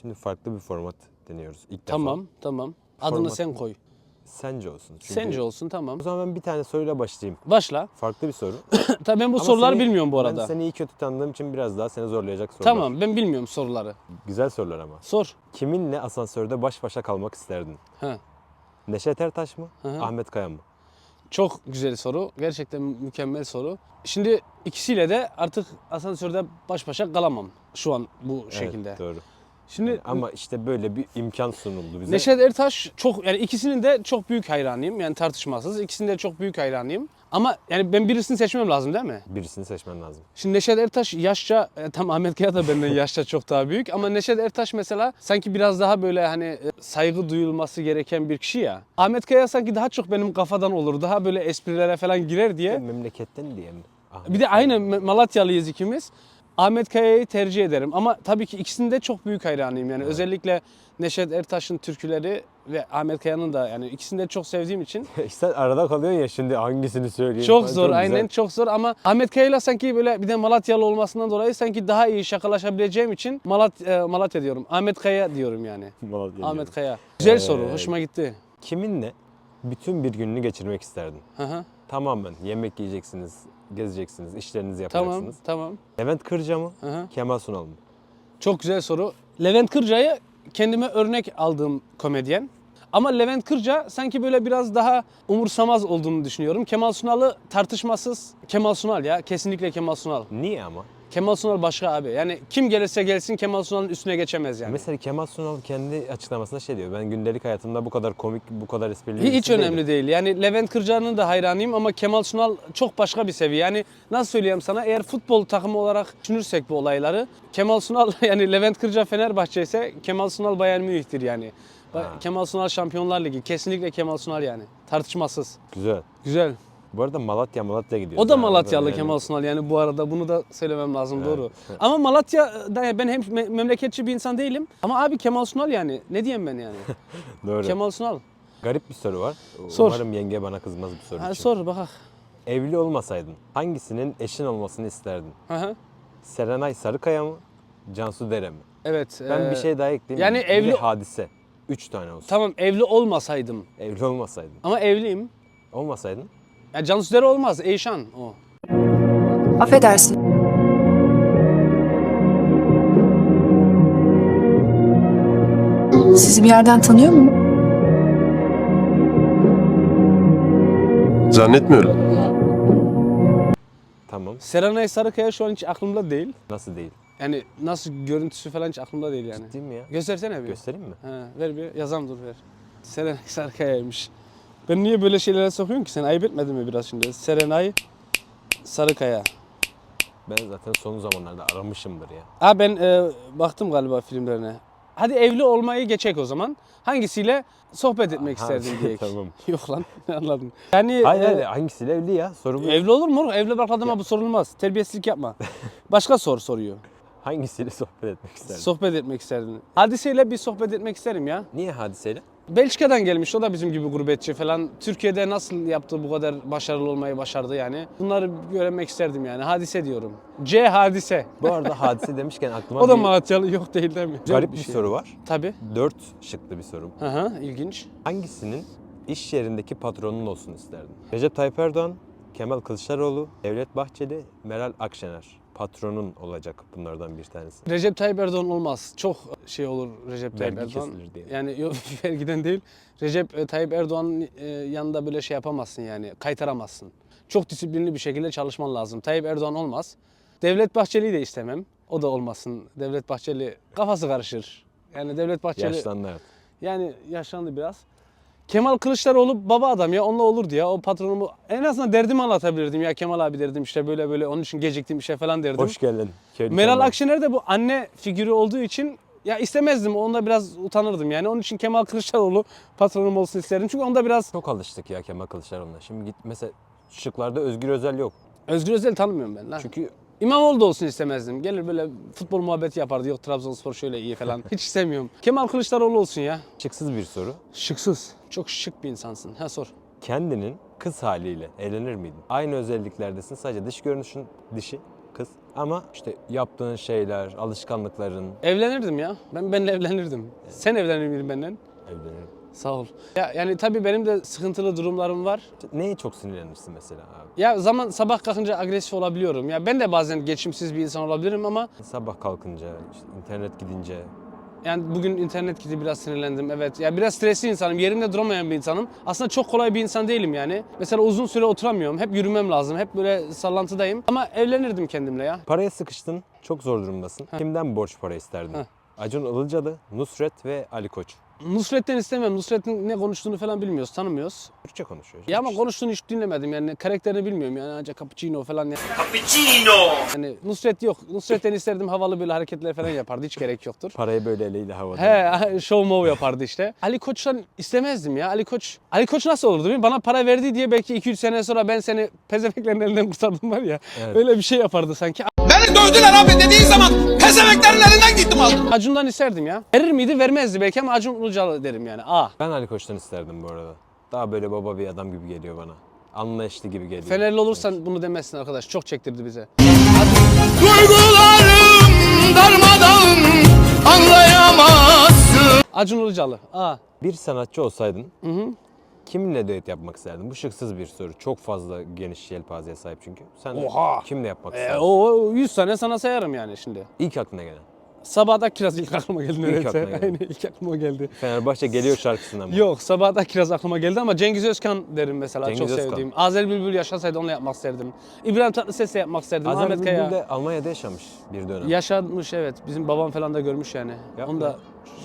Şimdi farklı bir format deniyoruz ilk defa. Tamam, tamam. Adını Format sen koy. Sence olsun. Çünkü Sence olsun tamam. O zaman ben bir tane soruyla başlayayım. Başla. Farklı bir soru. Tabii ben bu Ama soruları seni- bilmiyorum bu Ben arada. seni iyi kötü tanıdığım için biraz daha seni zorlayacak sorular. Tamam ben bilmiyorum soruları. Güzel sorular ama. Sor. Kiminle asansörde baş başa kalmak isterdin? Ha. Neşet Ertaş mı? Hı hı. Ahmet Kaya mı? Çok güzel soru. Gerçekten mükemmel soru. Şimdi ikisiyle de artık asansörde baş başa kalamam şu an bu şekilde. Evet, doğru. Şimdi Ama işte böyle bir imkan sunuldu bize. Neşet Ertaş çok yani ikisinin de çok büyük hayranıyım. Yani tartışmasız. İkisinin de çok büyük hayranıyım. Ama yani ben birisini seçmem lazım değil mi? Birisini seçmen lazım. Şimdi Neşet Ertaş yaşça, e, tam Ahmet Kaya da benden yaşça çok daha büyük ama Neşet Ertaş mesela sanki biraz daha böyle hani e, saygı duyulması gereken bir kişi ya. Ahmet Kaya sanki daha çok benim kafadan olur, daha böyle esprilere falan girer diye. Memleketten diye mi? Ahmet Bir de Kaya. aynı Malatyalıyız ikimiz. Ahmet Kaya'yı tercih ederim ama tabii ki ikisinin de çok büyük hayranıyım yani özellikle Neşet Ertaş'ın türküleri ve Ahmet Kaya'nın da yani ikisini de çok sevdiğim için Sen arada kalıyorsun ya şimdi hangisini söyleyeyim çok zor güzel. aynen çok zor ama Ahmet Kaya'yla sanki böyle bir de Malatyalı olmasından dolayı sanki daha iyi şakalaşabileceğim için Malat e, Malatya diyorum. Ahmet Kaya diyorum yani. Malatya Ahmet diyorum. Kaya. Güzel Ee, soru. Hoşuma gitti. Kiminle bütün bir gününü geçirmek isterdin? Hı hı. Tamamen yemek yiyeceksiniz, gezeceksiniz, işlerinizi Tamam, yapacaksınız. tamam. Levent Kırca mı? Hı. Kemal Sunal mı? Çok güzel soru. Levent Kırca'yı kendime örnek aldığım komedyen. Ama Levent Kırca sanki böyle biraz daha umursamaz olduğunu düşünüyorum. Kemal Sunal'ı tartışmasız Kemal Sunal ya. Kesinlikle Kemal Sunal. Niye ama? Kemal Sunal başka abi. Yani kim gelirse gelsin Kemal Sunal'ın üstüne geçemez yani. Mesela Kemal Sunal kendi açıklamasında şey diyor. Ben gündelik hayatımda bu kadar komik, bu kadar esprili Hiç birisi önemli değilim. değil. Yani Levent Kırca'nın da hayranıyım ama Kemal Sunal çok başka bir seviye. Yani nasıl söyleyeyim sana eğer futbol takımı olarak düşünürsek bu olayları Kemal Sunal yani Levent Kırca Fenerbahçe ise Kemal Sunal Bayern Münih'tir yani. Ha. Kemal Sunal Şampiyonlar Ligi. Kesinlikle Kemal Sunal yani. Tartışmasız. Güzel. Güzel. Bu arada Malatya Malatya gidiyor. O da Malatyalı Kemal Sunal yani bu arada bunu da söylemem lazım Evet. doğru. Ama Malatya'da ben hem me- memleketçi bir insan değilim ama abi Kemal Sunal yani ne diyeyim ben yani. Doğru. Kemal Sunal. Garip bir soru var. Sor. Umarım yenge bana kızmaz bu soru Ha, için. sor bakak. Evli olmasaydın hangisinin eşin olmasını isterdin? Hı hı. Serenay Sarıkaya mı? Cansu Dere mi? Evet. Ben ee, bir şey daha ekleyeyim. yani? Bir evli- de hadise. Üç tane olsun. Tamam evli olmasaydım Evli olmasaydın. ama evliyim. Olmasaydın Ya Cansu Dere olmaz. Eyşan o. Affedersin. Sizi bir yerden tanıyor mu? Zannetmiyorum. tamam. Serenay Sarıkaya şu an hiç aklımda değil. Nasıl değil? Yani nasıl görüntüsü falan hiç aklımda değil yani. Değil mi ya? Göstersene bir. Göstereyim mi? He, ver bir yazam dur ver. Serenay Sarıkaya'ymış. Ben niye böyle şeylere sokuyorsun ki? Sen ayıp etmedin mi biraz şimdi? Serenay Sarıkaya. Ben zaten son zamanlarda aramışımdır ya. Ha ben e, baktım galiba filmlerine. Hadi evli olmayı geçek o zaman. Hangisiyle sohbet etmek Ha, isterdin diye. tamam. Yok lan ne anladın. Yani Hayır e, hayır hangisiyle evli ya? Soru bu. Evli olur mu? Evli bak adama bu sorulmaz. Terbiyesizlik yapma. Başka sor soruyor. Hangisiyle sohbet etmek isterdin? Sohbet etmek isterdin. Hadiseyle bir sohbet etmek isterim ya. Niye hadiseyle? Belçika'dan gelmiş o da bizim gibi gurbetçi falan. Türkiye'de nasıl yaptı bu kadar başarılı olmayı başardı yani. Bunları öğrenmek isterdim yani. Hadise diyorum. C hadise. Bu arada hadise demişken aklıma O da bir Malatyalı yok değil değil mi? garip bir şey. soru var. Tabii. Dört şıklı bir soru. Hı hı ilginç. Hangisinin iş yerindeki patronun olsun isterdin? Recep Tayyip Erdoğan, Kemal Kılıçdaroğlu, Devlet Bahçeli, Meral Akşener. Patronun olacak bunlardan bir tanesi. Recep Tayyip Erdoğan olmaz. Çok şey olur Recep Tayyip Vergi Erdoğan. kesilir diye. Yani yok vergiden değil. Recep e, Tayyip Erdoğan'ın e, yanında böyle şey yapamazsın yani. Kaytaramazsın. Çok disiplinli bir şekilde çalışman lazım. Tayyip Erdoğan olmaz. Devlet Bahçeli'yi de istemem. O da olmasın. Devlet Bahçeli kafası karışır. Yani Devlet Bahçeli Yaşlandı yani yaşlandı biraz. Kemal Kılıçdaroğlu baba adam ya onunla olurdu ya o patronumu en azından derdimi anlatabilirdim ya Kemal abi derdim işte böyle böyle onun için geciktim işe falan derdim. Hoş geldin. Meral. Akşener de bu anne figürü olduğu için ya istemezdim. Onda biraz utanırdım yani. Onun için Kemal Kılıçdaroğlu patronum olsun isterdim. Çünkü onda biraz Çok alıştık ya Kemal Kılıçdaroğlu'na. Şimdi git mesela şıklarda Özgür Özel yok. Özgür Özel tanımıyorum ben lan. Çünkü İmamoğlu da olsun istemezdim. Gelir böyle futbol muhabbeti yapardı. Yok Trabzonspor şöyle iyi falan. Hiç istemiyorum. Kemal Kılıçdaroğlu olsun ya. şıksız bir soru. Şıksız. Çok şık bir insansın. Ha sor. Kendinin kız haliyle eğlenir miydin? Aynı özelliklerdesin sadece dış görünüşün dişi. kız. Ama işte yaptığın şeyler, alışkanlıkların Evlenirdim ya. Ben benimle evlenirdim. Sen evlenir miydin benden? evlenirim. Sağ ol. Ya yani tabii benim de sıkıntılı durumlarım var. Neye çok sinirlenirsin mesela abi? Ya zaman sabah kalkınca agresif olabiliyorum. Ya ben de bazen geçimsiz bir insan olabilirim ama Sabah kalkınca, işte internet gidince yani bugün internet gitti biraz sinirlendim. Evet. Ya biraz stresli insanım. Yerimde duramayan bir insanım. Aslında çok kolay bir insan değilim yani. Mesela uzun süre oturamıyorum. Hep yürümem lazım. Hep böyle sallantıdayım. Ama evlenirdim kendimle ya. paraya sıkıştın, çok zor durumdasın. Kimden borç para isterdin? Heh. Acun Ilıcalı, Nusret ve Ali Koç. Nusret'ten istemem. Nusret'in ne konuştuğunu falan bilmiyoruz, tanımıyoruz. Türkçe konuşuyor. Ya ama konuştuğunu hiç dinlemedim yani karakterini bilmiyorum yani ancak cappuccino falan ya. Cappuccino! Yani Nusret yok. Nusret'ten isterdim havalı böyle hareketler falan yapardı hiç gerek yoktur. Parayı böyle eliyle havada. He, show move yapardı işte. Ali Koç'tan istemezdim ya. Ali Koç Ali Koç nasıl olurdu mi? Bana para verdi diye belki 2-3 sene sonra ben seni pezemeklerin elinden kurtardım var ya. Evet. Öyle bir şey yapardı sanki. Beni dövdüler abi dediğin zaman aldım. Acun'dan isterdim ya. Verir miydi? Vermezdi belki ama Acun Ilıcalı derim yani. A. Ben Ali Koç'tan isterdim bu arada. Daha böyle baba bir adam gibi geliyor bana. Anlayışlı gibi geliyor. Fenerli olursan bunu demezsin arkadaş. Çok çektirdi bize. Duygularım darmadağın anlayamazsın. Acun Ilıcalı. A. Bir sanatçı olsaydın kiminle düet yapmak isterdin? Bu şıksız bir soru. Çok fazla geniş yelpazeye sahip çünkü. Sen Oha! kimle yapmak E, isterdin? o 100 tane sana sayarım yani şimdi. İlk aklına gelen. Sabahda kiraz ilk aklıma geldi neredeyse. aklına geldi. Aynen ilk aklıma geldi. Fenerbahçe geliyor şarkısından mı? Yok sabahda kiraz aklıma geldi ama Cengiz Özkan derim mesela Cengiz çok Özkan. sevdiğim. Azer Bülbül yaşasaydı onunla yapmak isterdim. İbrahim Tatlıses'le yapmak isterdim. Azer Ahmet Bülbül Kaya. de Almanya'da yaşamış bir dönem. Yaşanmış evet. Bizim babam falan da görmüş yani. Yapma. Onu da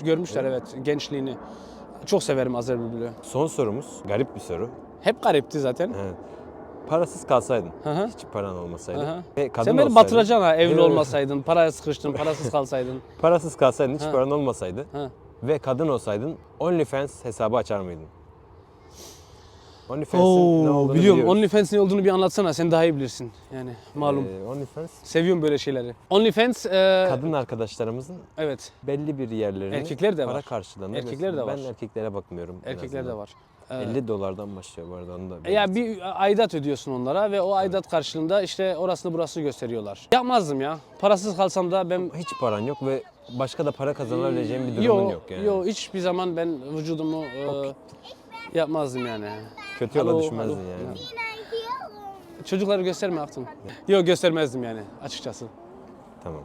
görmüşler evet gençliğini. Çok severim Azer Bülbül'ü. Son sorumuz garip bir soru. Hep garipti zaten. Evet. Parasız kalsaydın, Hı hı. hiç paran olmasaydı ve kadın Sen beni olsaydın- batıracaksın ha evli Evet. olmasaydın, paraya sıkıştın, parasız kalsaydın. Parasız kalsaydın, hiç paran olmasaydı Ha. ve kadın olsaydın OnlyFans hesabı açar mıydın? OnlyFans'in ne Oo, olduğunu biliyorum. biliyoruz. OnlyFans ne olduğunu bir anlatsana. Sen daha iyi bilirsin. Yani malum. Ee, OnlyFans Seviyorum böyle şeyleri. OnlyFans e, kadın arkadaşlarımızın evet. belli bir yerlerini Erkekler de para var. karşılığında Erkekler de var. Ben erkeklere bakmıyorum. en Erkekler de azından. var. 50 dolardan başlıyor bu arada onu da. E Ya bir aidat ödüyorsun onlara ve o aidat karşılığında işte orasını burasını gösteriyorlar. Yapmazdım ya. Parasız kalsam da ben hiç paran yok ve başka da para kazanabileceğin bir durumun Yo, yok yani. yo, hiçbir zaman ben vücudumu e, yapmazdım yani. Kötü yola Alo, düşmezdin alo. yani. Çocukları gösterme aklım. Yok göstermezdim yani açıkçası. Tamam.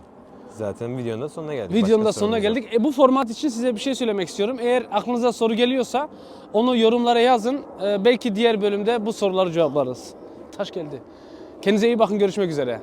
Zaten videonun da sonuna geldik. Videonun da sonuna yok. geldik. E, bu format için size bir şey söylemek istiyorum. Eğer aklınıza soru geliyorsa onu yorumlara yazın. E, belki diğer bölümde bu soruları cevaplarız. Taş geldi. Kendinize iyi bakın. Görüşmek üzere.